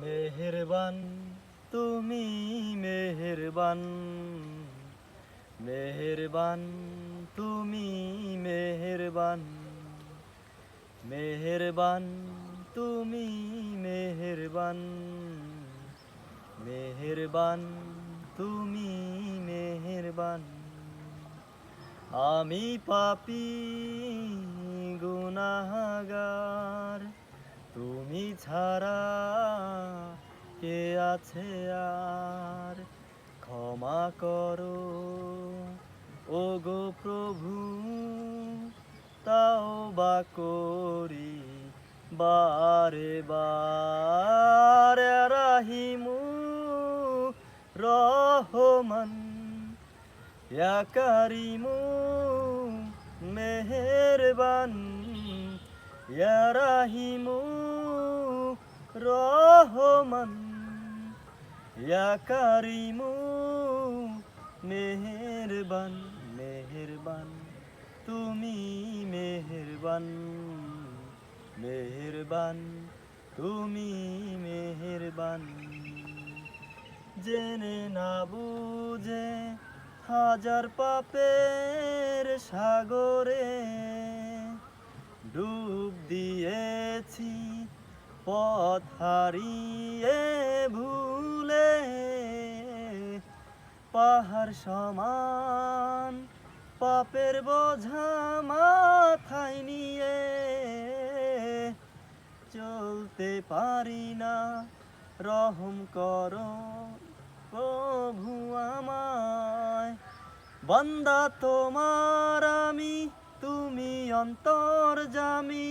মেহেরবান তুমি মেহেরবান। মেহেরবান তুমি মেহেরবান। মেহেরবান তুমি মেহেরবান। মেহেরবান তুমি মেহেরবান। আমি পাপি তুমি ছাড়া কে আছে আর? ক্ষমা করো। ও গো প্রভু, তাও বা করি বারে বারে। রাহিমু রহমান কারিমু মেহেরবান। ইয়া রাহিমু রহমান, ইয়া কারিমু মেহেরবান মেহেরবান, তুমি মেহেরবান মেহেরবান, তুমি মেহেরবান। জেনে না বুঝে হাজার পাপের সাগরে পথ হারিয়ে ভুলে পাহাড় সমান, পাপের বোঝা মাথায় নিয়ে চলতে পারি না। রহম করো প্রভু আমায়, বন্দা তোমার আমি, তুমি অন্তর জামি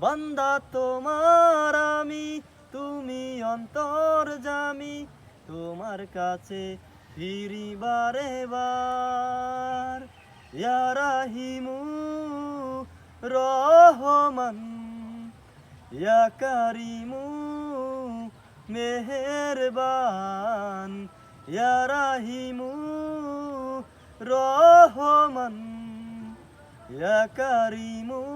বন্দা, তোমার আমি, তুমি অন্তর জামি তোমার কাছে ফিরি বারে বার ইয়া রাহিমু, রহমান, ইয়া কারিমু, মেহেরবান, ইয়া রাহিমু, রহমান, ইয়া কারিমু